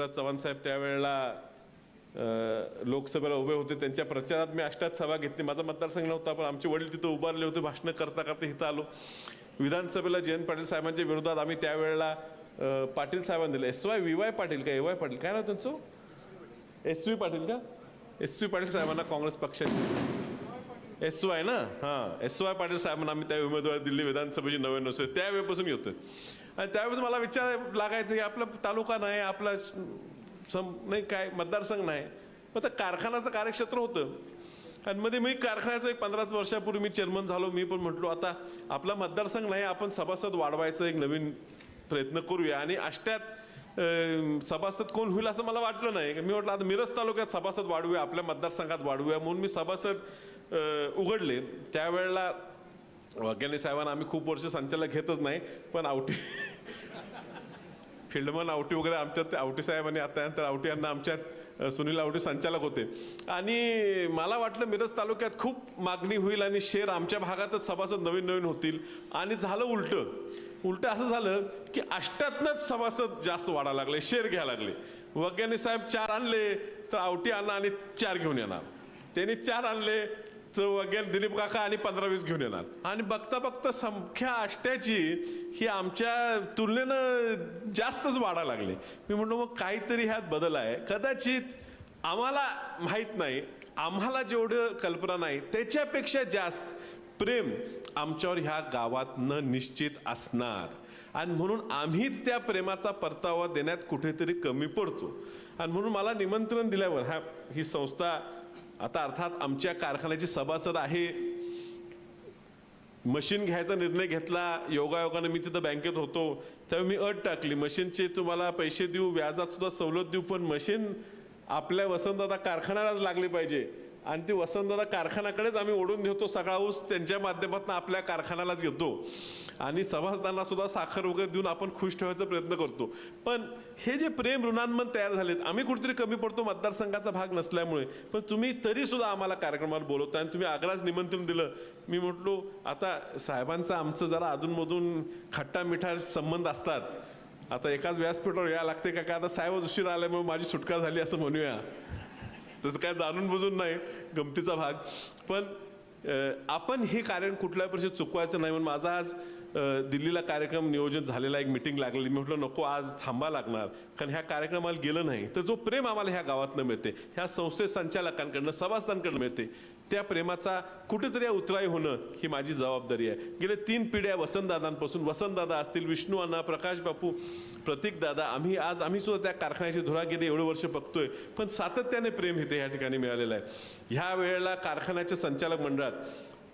पृथ्वीराज चव्हाण साहेब त्यावेळेला लोकसभेला उभे होते. त्यांच्या प्रचारात मी अष्टात सभा घेतली. माझा मतदारसंघ नव्हता पण आमचे वडील तिथं उभारले होते. भाषणं करता करता इथं आलो. विधानसभेला जयंत पाटील साहेबांच्या विरोधात आम्ही त्यावेळेला पाटील साहेबांनी दिलं. S Y V Y Patil का? A Y Patil. काय नाव त्यांचं? एस व्ही पाटील का? एस व्ही पाटील साहेबांना काँग्रेस पक्षाचे. एस वाय ना? हां. एस वाय पाटील साहेबांना आम्ही त्या उमेदवार दिल्ली विधानसभेची नव्याण्णव सर त्यावेळेपासून येतोय आणि त्यावेळेस मला विचार लागायचं की आपला तालुका नाही आपला सम नाही काय मतदारसंघ नाही. मग तर कारखान्याचं कार्यक्षेत्र होतं. आणि मध्ये मी कारखान्याचं एक पंधराच वर्षापूर्वी मी चेअरमन झालो. मी पण म्हटलो आता आपला मतदारसंघ नाही आपण सभासद वाढवायचं एक नवीन प्रयत्न करूया. आणि अष्ट्यात सभासद कोण होईल असं मला वाटलं नाही. मी म्हटलं आता मिरज तालुक्यात सभासद वाढवूया आपल्या मतदारसंघात वाढवूया. म्हणून मी सभासद उघडले. त्यावेळेला वैज्ञानिक साहेबांना आम्ही खूप वर्ष संचालक घेतच नाही पण आवटी फिल्डमन आवटी वगैरे आमच्यात आवटी साहेबांनी आता त्यानंतर आवटी यांना आमच्यात सुनील आवटी संचालक होते. आणि मला वाटलं मिरज तालुक्यात खूप मागणी होईल आणि शेर आमच्या भागातच सभासद नवीन नवीन होतील. आणि झालं उलटं. उलटं असं झालं की अष्टातनंच सभासद जास्त वाढायला लागले शेर घ्यायला लागले. वग्याने साहेब चार आणले तर आवटी आणा आणि चार घेऊन येणार. त्यांनी चार आणले वगैरे दिलीप काका आणि पंधरा वीस घेऊन येणार. आणि बघता बघता संख्या अष्ट्याची ही आमच्या तुलनेनं जास्तच वाढायला लागली. मी म्हणलो मग काहीतरी ह्यात बदल आहे. कदाचित आम्हाला माहीत नाही आम्हाला जेवढं कल्पना नाही त्याच्यापेक्षा जास्त प्रेम आमच्यावर ह्या गावात न निश्चित असणार. आणि म्हणून आम्हीच त्या प्रेमाचा परतावा देण्यात कुठेतरी कमी पडतो. आणि म्हणून मला निमंत्रण दिल्यावर हा ही संस्था आता अर्थात आमच्या कारखान्याची सभासद आहे. मशीन घ्यायचा निर्णय घेतला योगायोगाने मी तिथं बँकेत होतो. तेव्हा मी अट टाकली मशीनचे तुम्हाला पैसे देऊ व्याजात सुद्धा सवलत देऊ पण मशीन आपल्या वसंतदादा कारखान्यालाच लागली पाहिजे. आणि ती वसंतदादा कारखान्याकडेच आम्ही ओढून घेतो सगळा ऊस. त्यांच्या माध्यमातून आपल्या कारखान्यालाच घेतो. आणि सभासदांना सुद्धा साखर वगैरे देऊन आपण खुश ठेवायचा प्रयत्न करतो. पण हे जे प्रेम ऋणांमन तयार झालेत आम्ही कुठेतरी कमी पडतो मतदारसंघाचा भाग नसल्यामुळे. पण तुम्ही तरी सुद्धा आम्हाला कार्यक्रमाला बोलवता आणि तुम्ही आग्राच निमंत्रण दिलं. मी म्हटलो आता साहेबांचं आमचं जरा अधूनमधून खट्टा मिठा संबंध असतात. आता एकाच व्यासपीठावर यायला लागते का? काय आता साहेब उशीर आल्यामुळे माझी सुटका झाली असं म्हणूया. तसं काय जाणून बुजून नाही गमतीचा भाग. पण आपण हे कारण कुठल्या परिषद चुकवायचं नाही म्हणून माझा आज दिल्लीला कार्यक्रम नियोजन झालेला एक मिटिंग लागलेली मी म्हटलं नको आज थांबा लागणार. कारण ह्या कार्यक्रमाला गेलं नाही. तर जो प्रेम आम्हाला ह्या गावातनं मिळते ह्या संस्थे संचालकांकडनं सभासदांकडनं मिळते त्या प्रेमाचा कुठेतरी उतराई होणं ही माझी जबाबदारी आहे. गेले तीन पिढ्या वसंतदादांपासून वसंतदादा असतील विष्णू अण्णा प्रकाश बापू प्रतीक दादा आम्ही आज आम्ही सुद्धा त्या कारखान्याची धुरा गेले एवढं वर्ष बघतोय. पण सातत्याने प्रेम इथे या ठिकाणी मिळालेलं आहे. ह्या वेळेला कारखान्याच्या संचालक मंडळात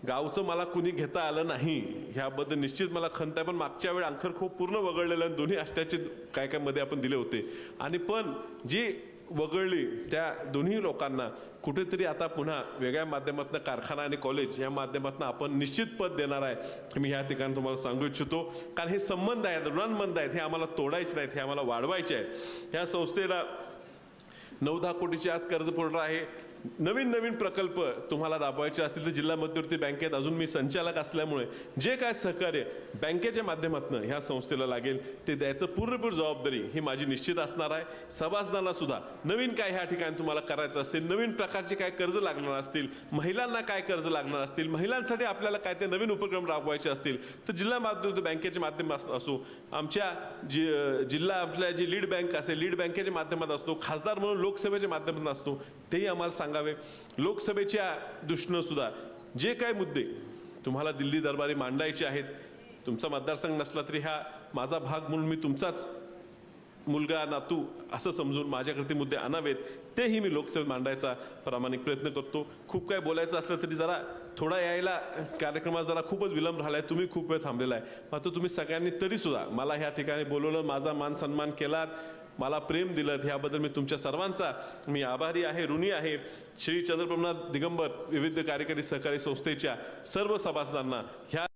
गावचं मला कुणी घेता आलं नाही ह्याबद्दल निश्चित मला खंत आहे. पण मागच्या वेळ अंखर खूप पूर्ण वगळलेलं आणि दोन्ही अष्ट्याचे काय काय मध्ये आपण दिले होते. आणि पण जी वगळली त्या दोन्ही लोकांना कुठेतरी आता पुन्हा वेगळ्या माध्यमातून कारखाना आणि कॉलेज या माध्यमातून आपण निश्चित पद देणार आहे. हे मी ह्या ठिकाणी तुम्हाला सांगू इच्छितो. कारण हे संबंध आहेत ऋणांबंध आहेत हे आम्हाला तोडायचे नाहीत हे आम्हाला वाढवायचे आहेत. ह्या संस्थेला नऊ दहा कोटीची आज कर्ज पुरवठा आहे. नवीन नवीन प्रकल्प तुम्हाला राबवायचे असतील तर जिल्हा मध्यवर्ती बँकेत अजून मी संचालक असल्यामुळे जे काय सहकार्य बँकेच्या माध्यमातून ह्या संस्थेला लागेल ते द्यायचं पूर्णपूर जबाबदारी ही माझी निश्चित असणार आहे. सभासदांना सुद्धा नवीन काय ह्या ठिकाणी तुम्हाला करायचं असेल नवीन प्रकारचे काय कर्ज लागणार असतील महिलांना काय कर्ज लागणार असतील महिलांसाठी आपल्याला काय ते नवीन उपक्रम राबवायचे असतील तर जिल्हा मध्यवर्ती बँकेचे माध्यम असो आमच्या जि जिल्हा आपल्या जी लीड बँक असेल लीड बँकेच्या माध्यमात असतो खासदार म्हणून लोकसभेच्या माध्यमातून असतो तेही आम्हाला सांगावे. लोकसभेच्या दृष्टीनं सुद्धा जे काय मुद्दे तुम्हाला दिल्ली दरबारी मांडायचे आहेत तुमचा मतदारसंघ नसला तरी हा माझा भाग म्हणून मी तुमचाच मुलगा नातू असं समजून माझ्याकडे ते मुद्दे आणावेत तेही मी लोकसभेत मांडायचा प्रामाणिक प्रयत्न करतो. खूप काय बोलायचं असलं तरी जरा थोडा यायला कार्यक्रमात जरा खूपच विलंब राहिला आहे तुम्ही खूप वेळ थांबलेला आहे मात्र तुम्ही सगळ्यांनी तरीसुद्धा मला ह्या ठिकाणी बोलवलं माझा मान सन्मान केलात मला प्रेम दिलं ह्याबद्दल मी तुमच्या सर्वांचा मी आभारी आहे ऋणी आहे. श्री चंद्रप्रभनाथ दिगंबर विविध कार्यकारी सहकारी संस्थेच्या सर्व सभासदांना ह्या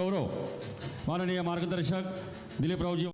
गौरव माननीय मार्गदर्शक दिलीपरावजी